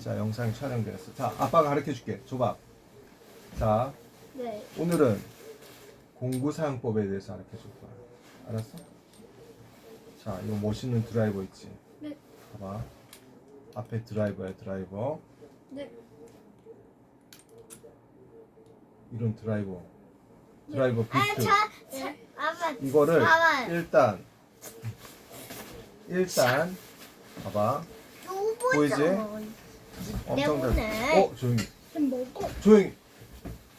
자, 영상이 촬영되었어. 자, 아빠가 가르쳐 줄게. 줘봐. 자, 네. 오늘은 공구 사용법에 대해서 가르쳐 줄 거야. 알았어? 자, 이거 멋있는 드라이버 있지? 네. 봐봐. 앞에 드라이버야, 드라이버. 네. 이런 드라이버. 드라이버 아, 비트. 저, 저, 아빠. 이거를 봐봐. 일단 일단 봐봐. 보이지? 엄청 잘. 때문에. 어, 조용히. 좀 먹어. 조용히.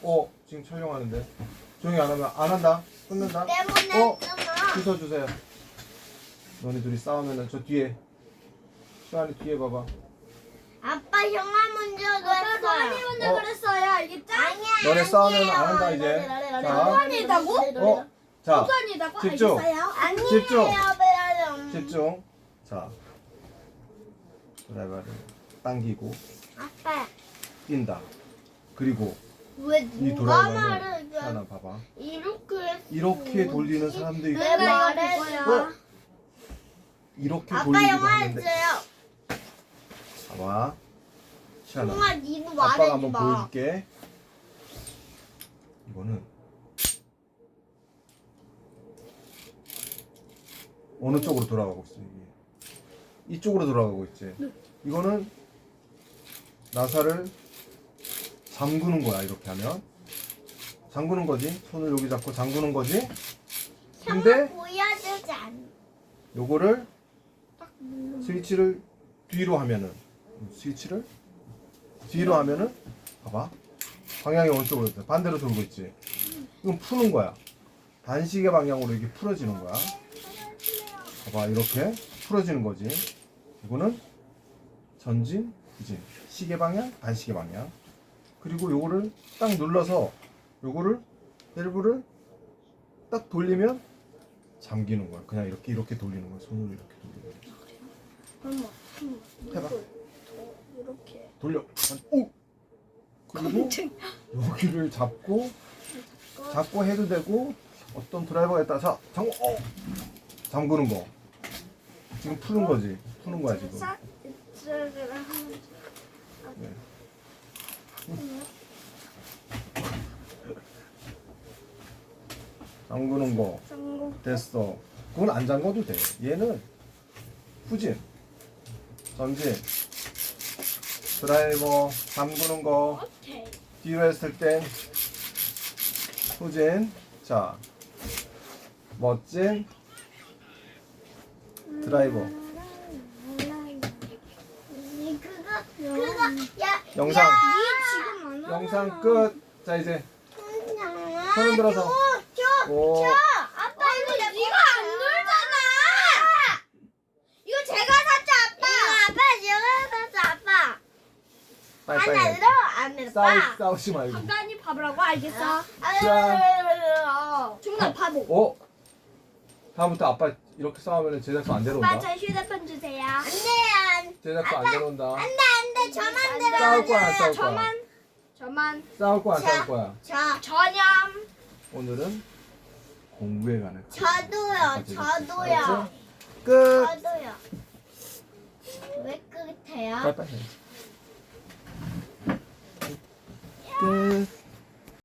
어, 지금 촬영하는데. 조용히 안 하면 안 한다. 끊는다. 때문에 어, 끊어. 주소 주세요. 너네 둘이 싸우면은 저 뒤에. 시환이 뒤에 봐봐. 아빠 형아 먼저 아빠 너한이 그랬어요. 먼저 어. 그랬어요. 알겠죠? 아니야. 너네 싸우면. 안 한다, 이제. 자. 소원이다고? 어, 자, 소원이다고? 집중. 알겠어요? 아니에요. 집중. 집중. 자, 드라이버를 당기고 아빠. 뛴다. 그리고 왜 이 누가 드라이버는 말을 하나 봐봐. 이렇게? 이렇게 돌리는 사람도 있고 왜 거야. 이렇게 아빠 돌리기도 영화 하는데. 했어요. 봐봐. 시아나. 니도 아빠가 말하지 한번 마. 보여줄게. 이거는 어느 쪽으로 돌아가고 있어 이게? 이쪽으로 돌아가고 있지. 이거는 나사를 잠그는 거야 이렇게 하면 잠그는 거지. 손을 여기 잡고 잠그는 거지. 근데 보여주지 않. 요거를 스위치를 뒤로 하면은 스위치를 뒤로 하면은 봐봐 방향이 어느 쪽으로 돼 반대로 돌고 있지 이건 푸는 거야 반시계 방향으로 이게 풀어지는 거야 봐봐 이렇게 풀어지는 거지 이거는 전진 후진 시계 방향 반시계 방향 그리고 요거를 딱 눌러서 요거를 밸브를 딱 돌리면 잠기는 거야 그냥 이렇게 이렇게 돌리는 거야 손으로 이렇게 돌리는 거야 엄마. 해봐 이렇게. 돌려. 오. 그리고 여기를 잡고 잡고 해도 되고 어떤 드라이버에 따라 자 잠고 어. 잠그는 거. 지금 푸는 거지. 푸는 거야 지금. 하면 네. 잠그는 거 성공. 됐어. 그건 안 잠궈도 돼. 얘는 후진, 전진, 드라이버 잠그는 거. 오케이. 뒤로 했을 땐 후진 자 멋진 드라이버 이 그거 그거 야 영상 안. 영상 끝 자 이제 그냥 손을 들어서. 오. 줘. 아빠 이거 내 네가 안 놀잖아. 이거 제가 샀죠, 아빠. 이거 아빠 지금 샀어 아빠 빨리빨리 하나로 안 됐어 싸우, 싸우지 말고 한간이 봐보라고 알겠어. 아, 정말 바보. 어? 다음부터 아빠 이렇게 싸우면 제작소 안 아빠 데려온다 저 휴대폰 주세요. 안돼 안 제작소 안 데려온다 안돼 안돼 저만 싸울 거야 안 들어 싸울 거야 저만. 저만. 싸울 거야. 싸울 거야. 저 전염. 오늘은 공부에 관한 저도요? 저도요. 끝. 저도요. 왜 끝해요? 빨리빨리